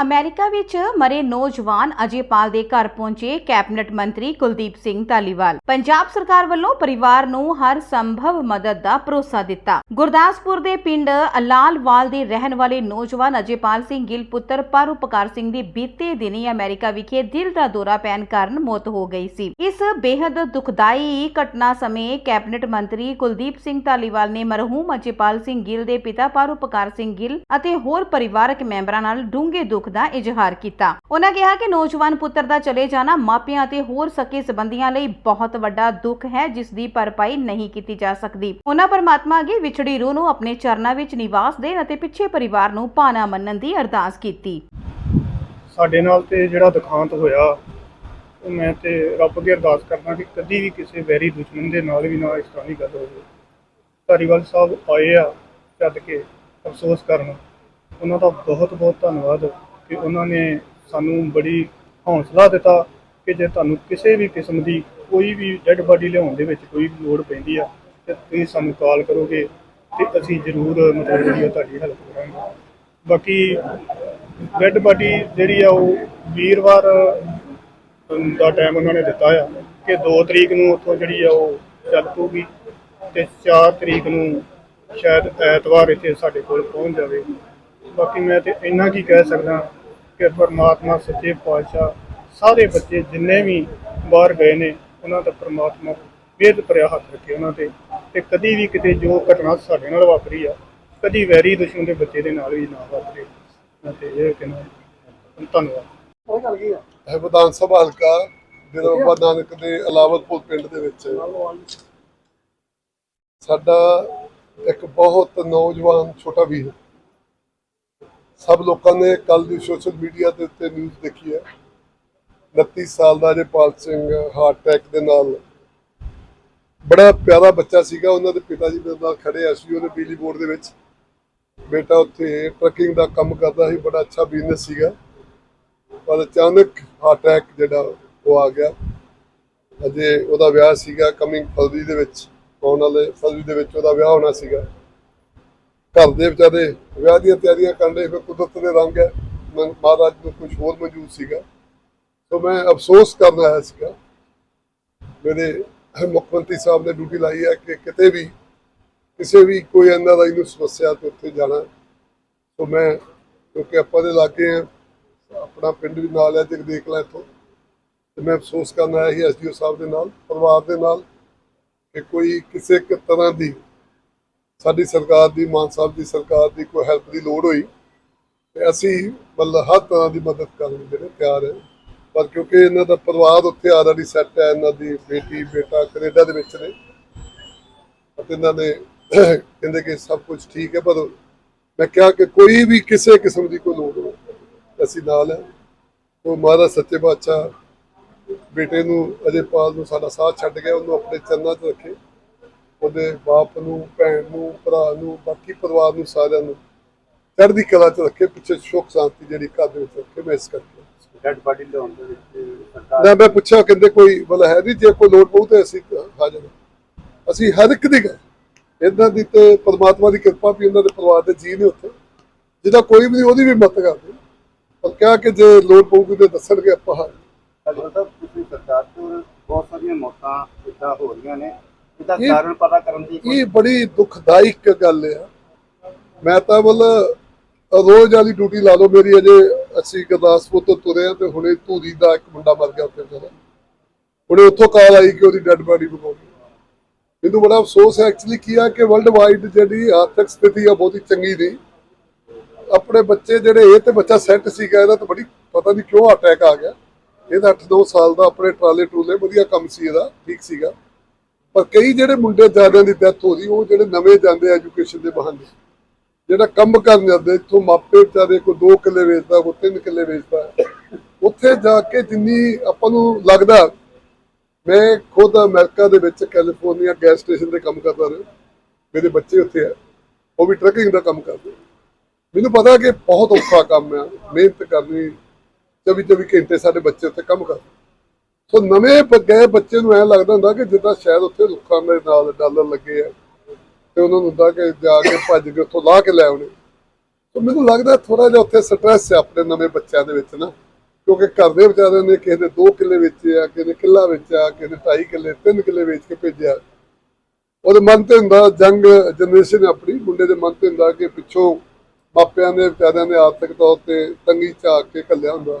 America ਵਿੱਚ ਮਰੇ ਨੌਜਵਾਨ ਅਜੇਪਾਲ ਦੇ ਘਰ ਪਹੁੰਚੇ ਕੈਬਨਿਟ ਮੰਤਰੀ ਕੁਲਦੀਪ ਸਿੰਘ ਧਾਲੀਵਾਲ। ਪੰਜਾਬ ਸਰਕਾਰ ਵੱਲੋਂ ਪਰਿਵਾਰ ਨੂੰ ਹਰ ਸੰਭਵ ਮਦਦ ਦਾ ਭਰੋਸਾ ਦਿੱਤਾ। ਗੁਰਦਾਸਪੁਰ ਦੇ ਪਿੰਡ ਅਲਾਲਵਾਲ ਦੇ ਰਹਿਣ ਵਾਲੇ ਨੌਜਵਾਨ ਅਜੇਪਾਲ ਸਿੰਘ ਗਿੱਲ ਪੁੱਤਰ ਪਰਉਪਕਾਰ ਸਿੰਘ ਦੀ ਬੀਤੇ ਦਿਨੀ ਅਮਰੀਕਾ ਵਿਖੇ ਦਿਲ ਦਾ ਦੌਰਾ ਪੈਣ ਕਾਰਨ ਮੌਤ ਹੋ ਗਈ ਸੀ। ਇਸ ਬੇहद ਦੁਖਦਾਈ ਘਟਨਾ ਸਮੇਂ ਕੈਬਨਿਟ ਮੰਤਰੀ ਕੁਲਦੀਪ ਸਿੰਘ ਧਾਲੀਵਾਲ ਨੇ ਮਰਹੂਮ ਅਜੇਪਾਲ ਸਿੰਘ ਗਿੱਲ ਦੇ ਪਿਤਾ ਪਰਉਪਕਾਰ ਸਿੰਘ ਗਿੱਲ ਅਤੇ ਹੋਰ ਪਰਿਵਾਰਕ ਮੈਂਬਰਾਂ ਨਾਲ ਡੂੰਘੇ ਦੁੱਖ ਦਾ ਇਜ਼ਹਾਰ ਕੀਤਾ। ਉਹਨਾਂ ਕਿਹਾ ਕਿ ਨੌਜਵਾਨ ਪੁੱਤਰ ਦਾ ਚਲੇ ਜਾਣਾ ਮਾਪਿਆਂ ਅਤੇ ਹੋਰ ਸਕੇ ਸਬੰਧੀਆਂ ਲਈ ਬਹੁਤ ਵੱਡਾ ਦੁੱਖ ਹੈ, ਜਿਸ ਦੀ ਭਰਪਾਈ ਨਹੀਂ ਕੀਤੀ ਜਾ ਸਕਦੀ। ਉਹਨਾਂ ਪਰਮਾਤਮਾ ਅੱਗੇ ਵਿਛੜੀ ਰੂਹ ਨੂੰ ਆਪਣੇ ਚਰਨਾਂ ਵਿੱਚ ਨਿਵਾਸ ਦੇਣ ਅਤੇ ਪਿੱਛੇ ਪਰਿਵਾਰ ਨੂੰ ਭਾਣਾ ਮੰਨਣ ਦੀ ਅਰਦਾਸ ਕੀਤੀ। ਸਾਡੇ ਨਾਲ ਤੇ ਜਿਹੜਾ ਦੁਖਾਂਤ ਹੋਇਆ ਮੈਂ ਤੇ ਰੱਬ ਅੱਗੇ ਅਰਦਾਸ ਕਰਦਾ ਕਿ ਕਦੀ ਵੀ ਕਿਸੇ ਵੈਰੀ ਦੁਸ਼ਮਣ ਦੇ ਨਾਲ ਵੀ ਨਾ ਇਸ ਤਰ੍ਹਾਂ ਦੀ ਗੱਲ ਹੋਵੇ। ਧਾਰੀਵਾਲ ਸਾਹਿਬ ਆਏ ਆ ਛੱਡ ਕੇ ਅਫਸੋਸ ਕਰਨ। ਉਹਨਾਂ ਦਾ ਬਹੁਤ ਬਹੁਤ ਧੰਨਵਾਦ। ਕਿ ਉਹਨਾਂ ਨੇ ਸਾਨੂੰ ਬੜੀ ਹੌਸਲਾ ਦਿੱਤਾ ਕਿ ਜੇ ਤੁਹਾਨੂੰ ਕਿਸੇ ਵੀ ਕਿਸਮ ਦੀ ਕੋਈ ਵੀ ਡੈੱਡ ਬਾਡੀ ਲਿਆਉਣ ਦੇ ਵਿੱਚ ਕੋਈ ਲੋੜ ਪੈਂਦੀ ਆ, ਤੇ ਤੁਸੀਂ ਸਾਨੂੰ ਕਾਲ ਕਰੋਗੇ ਤੇ ਅਸੀਂ ਜ਼ਰੂਰ ਮਤਲਬ ਜਿਹੜੀ ਆ ਤੁਹਾਡੀ ਹੈਲਪ ਕਰਾਂਗੇ। ਬਾਕੀ ਡੈੱਡ ਬਾਡੀ ਜਿਹੜੀ ਆ ਉਹ ਵੀਰਵਾਰ ਦਾ ਟਾਈਮ ਉਹਨਾਂ ਨੇ ਦਿੱਤਾ ਆ ਕਿ 2 ਤਰੀਕ ਨੂੰ ਉੱਥੋਂ ਜਿਹੜੀ ਆ ਉਹ ਚੱਲ ਪਊਗੀ ਤੇ 4 ਤਰੀਕ ਨੂੰ ਸ਼ਾਇਦ ਐਤਵਾਰ ਇੱਥੇ ਸਾਡੇ ਕੋਲ ਪਹੁੰਚ ਜਾਵੇ। ਬਾਕੀ ਮੈਂ ਤੇ ਇੰਨਾ ਕੀ ਕਹਿ ਸਕਦਾ ਕਿ ਪਰਮਾਤਮਾ ਸੱਚੇ ਪਾਤਸ਼ਾਹ ਸਾਰੇ ਬੱਚੇ ਜਿੰਨੇ ਵੀ ਬਾਹਰ ਗਏ ਨੇ ਉਹਨਾਂ ਦਾ ਪਰਮਾਤਮਾ ਵੇਦ ਭਰਿਆ ਹੱਥ ਰੱਖੇ ਉਹਨਾਂ ਤੇ ਤੇ ਕਦੀ ਵੀ ਕਿਤੇ ਜੋ ਘਟਨਾ ਸਾਡੇ ਨਾਲ ਵਾਪਰੀ ਆ ਕਦੀ ਵੈਰੀ ਦੁਸ਼ਮਣ ਦੇ ਬੱਚੇ ਦੇ ਨਾਲ ਵੀ ਨਾ ਵਾਪਰੇ। ਤੇ ਇਹ ਕਹਿਣਾ ਧੰਨਵਾਦ। ਹੈ ਵਿਧਾਨ ਸਭਾ ਹਲਕਾ ਡੇਰਾ ਬਾਬਾ ਨਾਨਕ ਦੇ ਅਲਾਵਤਪੁਰ ਪਿੰਡ ਦੇ ਵਿੱਚ। ਸਾਡਾ ਇੱਕ ਬਹੁਤ ਨੌਜਵਾਨ ਛੋਟਾ ਵੀਰ ਸਭ ਲੋਕਾਂ ਨੇ ਕੱਲ ਦੀ ਸੋਸ਼ਲ ਮੀਡੀਆ ਦੇ ਉੱਤੇ ਨਿਊਜ਼ ਦੇਖੀ ਹੈ। 29 ਸਾਲ ਦਾ ਜੇਪਾਲ ਸਿੰਘ ਹਾਰਟ ਅਟੈਕ ਦੇ ਨਾਲ। ਬੜਾ ਪਿਆਰਾ ਬੱਚਾ ਸੀਗਾ, ਉਹਨਾਂ ਦੇ ਪਿਤਾ ਜੀ ਮੇਰੇ ਨਾਲ ਖੜੇ ਸੀ ਉਹਦੇ ਬਿਜਲੀ ਬੋਰਡ ਦੇ ਵਿੱਚ। ਬੇਟਾ ਉੱਥੇ ਟਰੱਕਿੰਗ ਦਾ ਕੰਮ ਕਰਦਾ ਸੀ, ਬੜਾ ਅੱਛਾ ਬਿਜ਼ਨਸ ਸੀਗਾ। ਪਰ ਅਚਾਨਕ ਹਾਰਟ ਅਟੈਕ ਜਿਹੜਾ, ਉਹ ਆ ਗਿਆ। ਅਜੇ ਉਹਦਾ ਵਿਆਹ ਸੀਗਾ ਕਮਿੰਗ ਫਰਵਰੀ ਦੇ ਵਿੱਚ, ਆਉਣ ਵਾਲੇ ਫਰਵਰੀ ਦੇ ਵਿੱਚ ਉਹਦਾ ਵਿਆਹ ਹੋਣਾ ਸੀਗਾ। ਘਰ ਦੇ ਵਿਚਾਰੇ ਵਿਆਹ ਦੀਆਂ ਤਿਆਰੀਆਂ ਕਰਨ ਦੇ ਫਿਰ ਕੁਦਰਤ ਦੇ ਰੰਗ ਹੈ। ਮ- ਮਹਾਰਾਜ ਨੂੰ ਕੁਝ ਹੋਰ ਮੌਜੂਦ ਸੀਗਾ। ਸੋ ਮੈਂ ਅਫਸੋਸ ਕਰਨ ਆਇਆ ਸੀਗਾ। ਮੇਰੇ ਮੁੱਖ ਮੰਤਰੀ ਸਾਹਿਬ ਨੇ ਡਿਊਟੀ ਲਾਈ ਹੈ ਕਿ ਕਿਤੇ ਵੀ ਕਿਸੇ ਵੀ ਕੋਈ ਐਨਆਰਆਈ ਨੂੰ ਸਮੱਸਿਆ ਤੇ ਉੱਥੇ ਜਾਣਾ। ਸੋ ਮੈਂ ਕਿਉਂਕਿ ਆਪਾਂ ਦੇ ਲਾਗੇ ਆ ਆਪਣਾ ਪਿੰਡ ਵੀ ਨਾਲ ਹੈ ਤੇ ਦੇਖ ਲੈ ਇੱਥੋਂ। ਤੇ ਮੈਂ ਅਫਸੋਸ ਕਰਨ ਆਇਆ ਸੀ ਐਸਡੀਓ ਸਾਹਿਬ ਦੇ ਨਾਲ, ਪਰਿਵਾਰ ਦੇ ਨਾਲ ਕਿ ਕੋਈ ਕਿਸੇ ਇੱਕ ਤਰ੍ਹਾਂ ਦੀ ਸਾਡੀ ਸਰਕਾਰ ਦੀ, ਮਾਨ ਸਾਹਿਬ ਦੀ ਸਰਕਾਰ ਦੀ ਕੋਈ ਹੈਲਪ ਦੀ ਲੋੜ ਹੋਈ ਤੇ ਅਸੀਂ ਮਤਲਬ ਹਰ ਤਰ੍ਹਾਂ ਦੀ ਮਦਦ ਕਰਨ ਨੂੰ ਜਿਹੜੇ ਤਿਆਰ ਹੈ। ਪਰ ਕਿਉਂਕਿ ਇਹਨਾਂ ਦਾ ਪਰਿਵਾਰ ਉੱਥੇ ਆਲਰੇਡੀ ਸੈੱਟ ਹੈ, ਇਹਨਾਂ ਦੀ ਬੇਟੀ, ਬੇਟਾ ਕੈਨੇਡਾ ਦੇ ਵਿੱਚ ਨੇ। ਅਤੇ ਇਹਨਾਂ ਨੇ ਕਹਿੰਦੇ ਕਿ ਸਭ ਕੁਝ ਠੀਕ ਹੈ, ਪਰ ਮੈਂ ਕਿਹਾ ਕਿ ਕੋਈ ਵੀ ਕਿਸੇ ਕਿਸਮ ਦੀ ਕੋਈ ਲੋੜ ਹੋਵੇ, ਅਸੀਂ ਨਾਲ ਹੈ। ਉਹ ਮਹਾਰਾਜ ਸੱਚੇ ਬਾਦਸ਼ਾਹ ਬੇਟੇ ਨੂੰ ਅਜੇ ਪਾਲ ਨੂੰ ਸਾਡਾ ਸਾਥ ਛੱਡ ਗਿਆ, ਉਹਨੂੰ ਆਪਣੇ ਚਰਨਾਂ 'ਚ ਰੱਖੇ। ਉਹਦੇ ਬਾਪ ਨੂੰ ਭੈਣ ਨੂੰ ਭਰਾ ਨੂੰ ਬਾਕੀ ਪਰਿਵਾਰ ਨੂੰ ਸਾਰਿਆਂ ਨੂੰ ਚੜ੍ਹਦੀ ਕਲਾ 'ਚ ਰੱਖੇ ਪਿੱਛੇ ਸੁੱਖ ਸ਼ਾਂਤੀ ਜਿਹੜੀ ਘਰ ਦੇ ਵਿੱਚ ਰੱਖੇ ਮੈਂ ਇਸ ਕਰਕੇ। ਡੈਡ ਬਾਡੀ ਲਿਆਉਣ ਦੇ ਵਿੱਚ ਸਰਕਾਰ ਨਾ ਮੈਂ ਪੁੱਛਿਆ ਕਹਿੰਦੇ ਕੋਈ ਮਤਲਬ ਹੈ ਨਹੀਂ ਜੇ ਕੋਈ ਲੋੜ ਪਊ ਤੇ ਅਸੀਂ ਹਾਜ਼ਰ ਹਾਂ। ਅਸੀਂ ਹਰ ਇੱਕ ਦੀ ਗੱਲ ਇਦਾਂ ਦੀ ਤੇ ਪਰਮਾਤਮਾ ਦੀ ਕਿਰਪਾ ਵੀ ਉਹਨਾਂ ਦੇ ਪਰਿਵਾਰ ਦੇ ਜੀ ਨੇ ਉੱਥੇ। ਜਿਹਦਾ ਕੋਈ ਵੀ ਨਹੀਂ ਉਹਦੀ ਵੀ ਮਦਦ ਕਰਦੇ। ਪਰ ਕਿਹਾ ਕਿ ਜੇ ਲੋੜ ਪਊਗੀ ਤੇ ਦੱਸਣਗੇ ਆਪਾਂ ਹਾਜ਼ਰ। ਡਾਕਟਰ ਸਾਹਿਬ ਤੁਸੀਂ ਸਰਕਾਰ ਤੋਂ ਬਹੁਤ ਸਾਰੀਆਂ ਮੌਤਾਂ ਇਦਾਂ ਹੋ ਰਹੀਆਂ ਨੇ। ਇਹਦਾ ਇਹ- ਕਾਰਨ ਪਤਾ ਕਰਨ ਦੀ ਇਹ ਬੜੀ ਦੁਖਦਾਇਕ ਗੱਲ ਆ ਮੈਂ ਤਾਂ ਮਤਲਬ ਰੋਜ਼ ਵਾਲੀ ਡਿਊਟੀ ਲਾ ਲਓ ਮੇਰੀ ਅਜੇ ਅਸੀਂ ਗੁਰਦਾਸਪੁਰ ਤੋਂ ਤੁਰੇ ਆ ਤੇ ਹੁਣੇ ਧੂਰੀ ਦਾ ਇੱਕ ਮੁੰਡਾ ਮਰ ਗਿਆ ਉੱਥੇ ਜਿਹੜਾ ਹੁਣੇ ਉੱਥੋਂ ਕਾਲ ਆਈ ਕਿ ਉਹਦੀ ਡੈੱਡ ਬਾਡੀ ਬਗਾਉਣੀ ਮੈਨੂੰ ਬੜਾ ਅਫਸੋਸ ਹੈ ਐਕਚੁਅਲੀ ਕੀ ਆ ਕਿ ਵਰਲਡ ਵਾਈਡ ਜਿਹੜੀ ਆਰਥਿਕ ਸਥਿਤੀ ਆ ਬਹੁਤੀ ਚੰਗੀ ਨਹੀਂ। ਆਪਣੇ ਬੱਚੇ ਜਿਹੜੇ ਇਹ ਤੇ ਬੱਚਾ ਸੈੱਟ ਸੀਗਾ ਇਹਦਾ ਤਾਂ ਬੜੀ ਪਤਾ ਨਹੀਂ ਕਿਉਂ ਅਟੈਕ ਆ ਗਿਆ। ਇਹਦਾ 8-2 ਸਾਲ ਦਾ ਆਪਣੇ ਟਰਾਲੇ ਟਰੂਲੇ ਵਧੀਆ ਕੰਮ ਸੀ ਇਹਦਾ ਠੀਕ ਸੀਗਾ। ਪਰ ਕਈ ਜਿਹੜੇ ਮੁੰਡੇ ਜ਼ਿਆਦਾ ਦੀ ਡੈਥ ਹੋ ਗਈ ਉਹ ਜਿਹੜੇ ਨਵੇਂ ਜਾਂਦੇ ਐਜੂਕੇਸ਼ਨ ਦੇ ਬਹਾਨੇ। ਜਿਹੜਾ ਕੰਮ ਕਰਨ ਜਾਂਦੇ, ਇੱਥੋਂ ਮਾਪੇ ਵਿਚਾਰੇ ਕੋਈ 2 ਕਿੱਲੇ ਵੇਚਦਾ, ਕੋਈ 3 ਕਿੱਲੇ ਵੇਚਦਾ। ਉੱਥੇ ਜਾ ਕੇ ਜਿੰਨੀ ਆਪਾਂ ਨੂੰ ਲੱਗਦਾ, ਮੈਂ ਖੁਦ ਅਮਰੀਕਾ ਦੇ ਵਿੱਚ ਕੈਲੀਫੋਰਨੀਆ ਗੈਸ ਸਟੇਸ਼ਨ ਤੇ ਕੰਮ ਕਰਦਾ ਰਿਹਾ। ਮੇਰੇ ਬੱਚੇ ਉੱਥੇ ਆ, ਉਹ ਵੀ ਟਰੱਕਿੰਗ ਦਾ ਕੰਮ ਕਰਦੇ। ਮੈਨੂੰ ਪਤਾ ਕਿ ਬਹੁਤ ਔਖਾ ਕੰਮ ਆ, ਮਿਹਨਤ ਕਰਨੀ 24 24 ਘੰਟੇ ਸਾਡੇ ਬੱਚੇ ਉੱਥੇ ਕੰਮ ਕਰਦੇ। ਸੋ ਨਵੇਂ ਗਏ ਬੱਚੇ ਨੂੰ ਐ ਲੱਗਦਾ ਹੁੰਦਾ ਕਿ ਜਿੱਦਾਂ ਸ਼ਾਇਦ ਉੱਥੇ ਰੁੱਖਾਂ ਦੇ ਨਾਲ ਡਾਲਰ ਲੱਗੇ ਆ ਤੇ ਉਹਨਾਂ ਨੂੰ ਹੁੰਦਾ ਕਿ ਜਾ ਕੇ ਭੱਜ ਕੇ ਉੱਥੋਂ ਲਾਹ ਕੇ ਲੈ ਆਉਣੇ। ਤਾਂ ਮੈਨੂੰ ਲੱਗਦਾ ਥੋੜਾ ਜਿਹਾ ਉੱਥੇ ਸਟ੍ਰੈਸ ਹੈ ਆਪਣੇ ਨਵੇਂ ਬੱਚਿਆਂ ਦੇ ਵਿੱਚ ਨਾ, ਕਿਉਂਕਿ ਘਰ ਦੇ ਵਿਚਾਰਿਆਂ ਨੇ ਕਿਸੇ ਨੇ 2 ਕਿੱਲੇ ਵੇਚੇ ਆ, ਕਿਸੇ ਨੇ ਕਿੱਲਾ ਵੇਚਿਆ, ਕਿਸੇ ਨੇ 2.5 ਕਿੱਲੇ 3 ਕਿੱਲੇ ਵੇਚ ਕੇ ਭੇਜਿਆ। ਉਹਦੇ ਮਨ ਤੇ ਹੁੰਦਾ ਜੰਗ ਜਨਰੇਸ਼ਨ ਆਪਣੀ, ਮੁੰਡੇ ਦੇ ਮਨ ਤੇ ਹੁੰਦਾ ਕਿ ਪਿੱਛੋਂ ਮਾਪਿਆਂ ਦੇ, ਵਿਚਾਰਿਆਂ ਨੇ ਆਰਥਿਕ ਤੌਰ ਤੇ ਤੰਗੀ ਝਾਕ ਕੇ ਘੱਲਿਆ ਹੁੰਦਾ।